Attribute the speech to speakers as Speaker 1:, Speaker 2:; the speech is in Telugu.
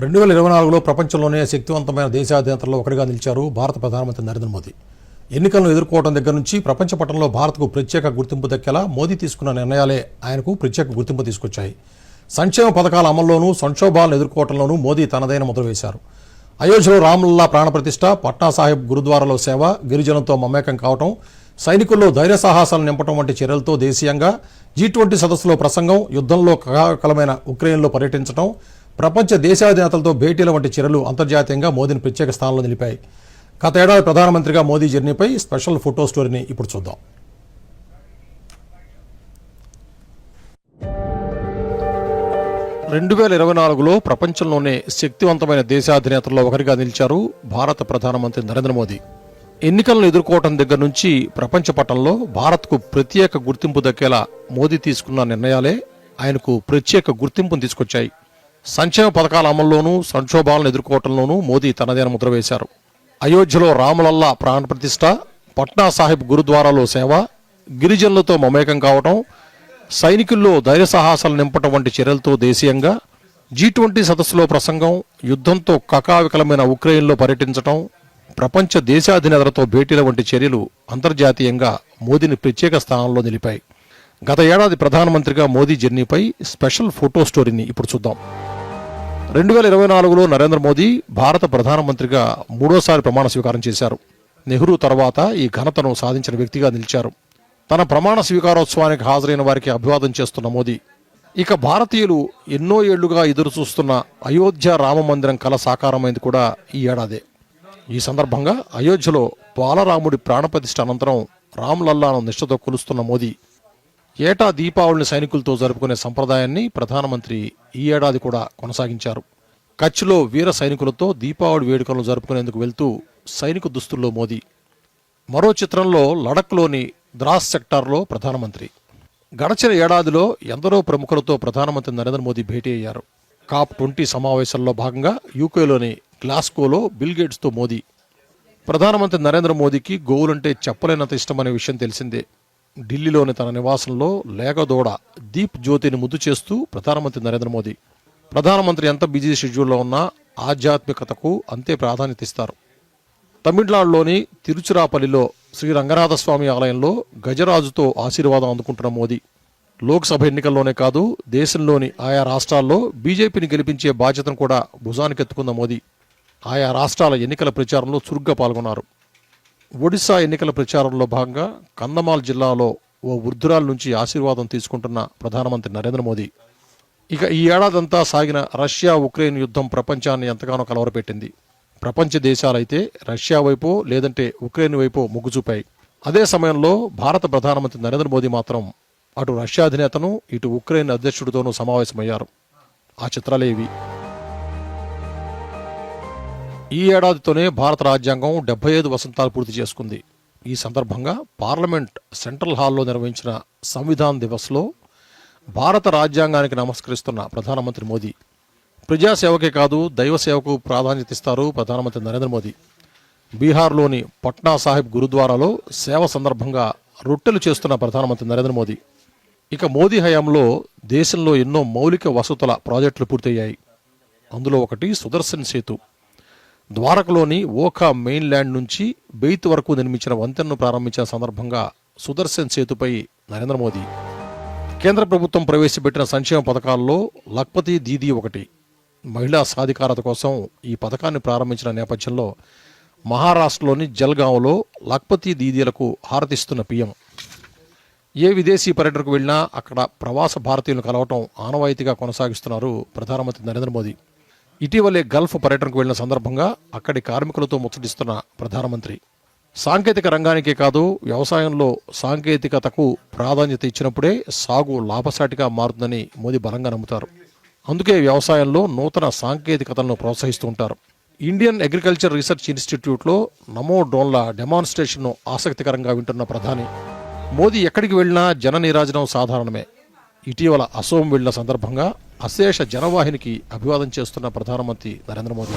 Speaker 1: రెండు వేల ఇరవై నాలుగులో ప్రపంచంలోనే శక్తివంతమైన దేశాధినేతల్లో ఒకరిగా నిలిచారు భారత ప్రధానమంత్రి నరేంద్ర మోదీ. ఎన్నికలను ఎదుర్కోవడం దగ్గర నుంచి ప్రపంచ పటంలో భారత్కు ప్రత్యేక గుర్తింపు దక్కేలా మోదీ తీసుకున్న నిర్ణయాలే ఆయనకు ప్రత్యేక గుర్తింపు తీసుకొచ్చాయి. సంక్షేమ పథకాల అమల్లోనూ సంక్షోభాలను ఎదుర్కోవడంలోనూ మోదీ తనదైన ముద్ర వేశారు. అయోధ్యలో రాములల్లా ప్రాణప్రతిష్ఠ పట్నా సాహెబ్ గురుద్వారాలో సేవ గిరిజనులతో మమేకం కావటం సైనికుల్లో ధైర్య సాహసాలు నింపటం వంటి చర్యలతో దేశీయంగా జీ ట్వంటీ సదస్సులో ప్రసంగం యుద్ధంలో కళాకలమైన ఉక్రెయిన్లో పర్యటించడం ప్రపంచ దేశాధినేతలతో భేటీల వంటి చర్యలు అంతర్జాతీయంగా మోదీని ప్రత్యేక స్థానంలో నిలిపాయి. గత ఏడాది ప్రధానమంత్రిగా మోదీ జర్నీపై స్పెషల్ ఫోటో స్టోరీని ఇప్పుడు చూద్దాం. రెండు వేల ఇరవై నాలుగులో ప్రపంచంలోనే శక్తివంతమైన దేశాధినేతల్లో ఒకరిగా నిలిచారు భారత ప్రధానమంత్రి నరేంద్ర మోదీ. ఎన్నికలను ఎదుర్కోవటం దగ్గర నుంచి ప్రపంచ పటంలో భారత్కు ప్రత్యేక గుర్తింపు దక్కేలా మోదీ తీసుకున్న నిర్ణయాలే ఆయనకు ప్రత్యేక గుర్తింపును తీసుకొచ్చాయి. సంక్షేమ పథకాల అమల్లోనూ సంక్షోభాలను ఎదుర్కోవటంలోనూ మోదీ తనదైన ముద్ర వేశారు. అయోధ్యలో రాములల్లా ప్రాణ ప్రతిష్ట పట్నా సాహిబ్ గురుద్వారాలో సేవ గిరిజనులతో మమేకం కావటం సైనికుల్లో ధైర్య సాహసాలు నింపటం వంటి చర్యలతో దేశీయంగా జీ ట్వంటీ సదస్సులో ప్రసంగం యుద్ధంతో కకావికలమైన ఉక్రెయిన్లో పర్యటించటం ప్రపంచ దేశాధినేతలతో భేటీల వంటి చర్యలు అంతర్జాతీయంగా మోదీని ప్రత్యేక స్థానంలో నిలిపాయి. గత ఏడాది ప్రధానమంత్రిగా మోదీ జర్నీపై స్పెషల్ ఫోటో స్టోరీని ఇప్పుడు చూద్దాం. రెండు వేల ఇరవై నాలుగులో నరేంద్ర మోదీ భారత ప్రధానమంత్రిగా మూడోసారి ప్రమాణ స్వీకారం చేశారు. నెహ్రూ తర్వాత ఈ ఘనతను సాధించిన వ్యక్తిగా నిలిచారు. తన ప్రమాణ స్వీకారోత్సవానికి హాజరైన వారికి అభివాదం చేస్తున్న మోదీ. ఇక భారతీయులు ఎన్నో ఏళ్ళుగా ఎదురు చూస్తున్న అయోధ్య రామ మందిరం కల సాకారమైంది కూడా ఈ ఏడాదే. ఈ సందర్భంగా అయోధ్యలో బాలరాముడి ప్రాణప్రతిష్ఠ అనంతరం రామ్లల్లాను నిష్ఠతో కొలుస్తున్న మోదీ. ఏటా దీపావళిని సైనికులతో జరుపుకునే సంప్రదాయాన్ని ప్రధానమంత్రి ఈ ఏడాది కూడా కొనసాగించారు. కచ్లో వీర సైనికులతో దీపావళి వేడుకలను జరుపుకునేందుకు వెళ్తూ సైనిక దుస్తుల్లో మోదీ. మరో చిత్రంలో లడఖ్లోని ద్రాస్ సెక్టార్లో ప్రధానమంత్రి. గడచిన ఏడాదిలో ఎందరో ప్రముఖులతో ప్రధానమంత్రి నరేంద్ర మోదీ భేటీ అయ్యారు. కాప్ ట్వంటీ సమావేశంలో భాగంగా యూకేలోని గ్లాస్కోలో బిల్గేట్స్తో మోదీ. ప్రధానమంత్రి నరేంద్ర మోదీకి గోవులంటే చెప్పలేనంత ఇష్టమనే విషయం తెలిసిందే. ఢిల్లీలోని తన నివాసంలో లేగదోడ దీప్ జ్యోతిని ముద్దు చేస్తూ ప్రధానమంత్రి నరేంద్ర మోదీ. ప్రధానమంత్రి ఎంత బిజీ షెడ్యూల్లో ఉన్నా ఆధ్యాత్మికతకు అంతే ప్రాధాన్యత ఇస్తారు. తమిళనాడులోని తిరుచిరాపల్లిలో శ్రీ రంగనాథస్వామి ఆలయంలో గజరాజుతో ఆశీర్వాదం అందుకుంటున్న మోదీ. లోక్సభ ఎన్నికల్లోనే కాదు దేశంలోని ఆయా రాష్ట్రాల్లో బీజేపీని గెలిపించే బాధ్యతను కూడా భుజానికెత్తుకున్న మోదీ. ఆయా రాష్ట్రాల ఎన్నికల ప్రచారంలో చురుగ్గా పాల్గొన్నారు. ఒడిశా ఎన్నికల ప్రచారంలో భాగంగా కందమాల్ జిల్లాలో ఓ వృద్ధురాల నుంచి ఆశీర్వాదం తీసుకుంటున్న ప్రధానమంత్రి నరేంద్ర మోదీ. ఇక ఈ ఏడాదంతా సాగిన రష్యా ఉక్రెయిన్ యుద్ధం ప్రపంచాన్ని ఎంతగానో కలవరపెట్టింది. ప్రపంచ దేశాలైతే రష్యా వైపో లేదంటే ఉక్రెయిన్ వైపు మొగ్గు చూపాయి అదే సమయంలో భారత ప్రధానమంత్రి నరేంద్ర మోదీ మాత్రం అటు రష్యా అధినేతను ఇటు ఉక్రెయిన్ అధ్యక్షుడితోనూ సమావేశమయ్యారు. ఆ చిత్రాలేవి ఈ ఏడాదితోనే భారత రాజ్యాంగం డెబ్బై ఐదు వసంతాలు పూర్తి చేసుకుంది. ఈ సందర్భంగా పార్లమెంట్ సెంట్రల్ హాల్లో నిర్వహించిన సంవిధాన్ దివస్లో భారత రాజ్యాంగానికి నమస్కరిస్తున్న ప్రధానమంత్రి మోదీ. ప్రజాసేవకే కాదు దైవ సేవకు ప్రాధాన్యత ఇస్తారు ప్రధానమంత్రి నరేంద్ర మోదీ. బీహార్లోని పట్నా సాహిబ్ గురుద్వారాలో సేవ సందర్భంగా రొట్టెలు చేస్తున్న ప్రధానమంత్రి నరేంద్ర మోదీ. ఇక మోదీ హయాంలో దేశంలో ఎన్నో మౌలిక వసతుల ప్రాజెక్టులు పూర్తయ్యాయి. అందులో ఒకటి సుదర్శన్ సేతు. ద్వారకలోని ఓఖా మెయిన్ ల్యాండ్ నుంచి బెయిత్ వరకు నిర్మించిన వంతెనను ప్రారంభించిన సందర్భంగా సుదర్శన్ సేతుపై నరేంద్ర మోదీ కేంద్ర ప్రభుత్వం ప్రవేశపెట్టిన సంక్షేమ పథకాల్లో లక్పతి దీదీ ఒకటి. మహిళా సాధికారత కోసం ఈ పథకాన్ని ప్రారంభించిన నేపథ్యంలో మహారాష్ట్రలోని జల్గాంలో లక్పతి దీదీలకు హారతిస్తున్న పీఎం. ఏ విదేశీ పర్యటనకు వెళ్ళినా అక్కడ ప్రవాస భారతీయులను కలవటం ఆనవాయితీగా కొనసాగిస్తున్నారు ప్రధానమంత్రి నరేంద్ర మోదీ. ఇటీవలే గల్ఫ్ పర్యటనకు వెళ్ళిన సందర్భంగా అక్కడి కార్మికులతో ముచ్చటిస్తున్న ప్రధానమంత్రి. సాంకేతిక రంగానికే కాదు వ్యవసాయంలో సాంకేతికతకు ప్రాధాన్యత ఇచ్చినప్పుడే సాగు లాభసాటిగా మారుతుందని మోదీ బలంగా నమ్ముతారు. అందుకే వ్యవసాయంలో నూతన సాంకేతికతలను ప్రోత్సహిస్తూ ఉంటారు. ఇండియన్ అగ్రికల్చర్ రీసెర్చ్ ఇన్స్టిట్యూట్లో నమో డ్రోన్ల డెమాన్స్ట్రేషన్ను ఆసక్తికరంగా వింటున్న ప్రధాని మోదీ ఎక్కడికి వెళ్ళినా జన నీరాజనం సాధారణమే. ఇటీవల అసోం వెళ్ళిన సందర్భంగా అశేష జనవాహినికి అభివాదం చేస్తున్న ప్రధానమంత్రి నరేంద్ర మోదీ.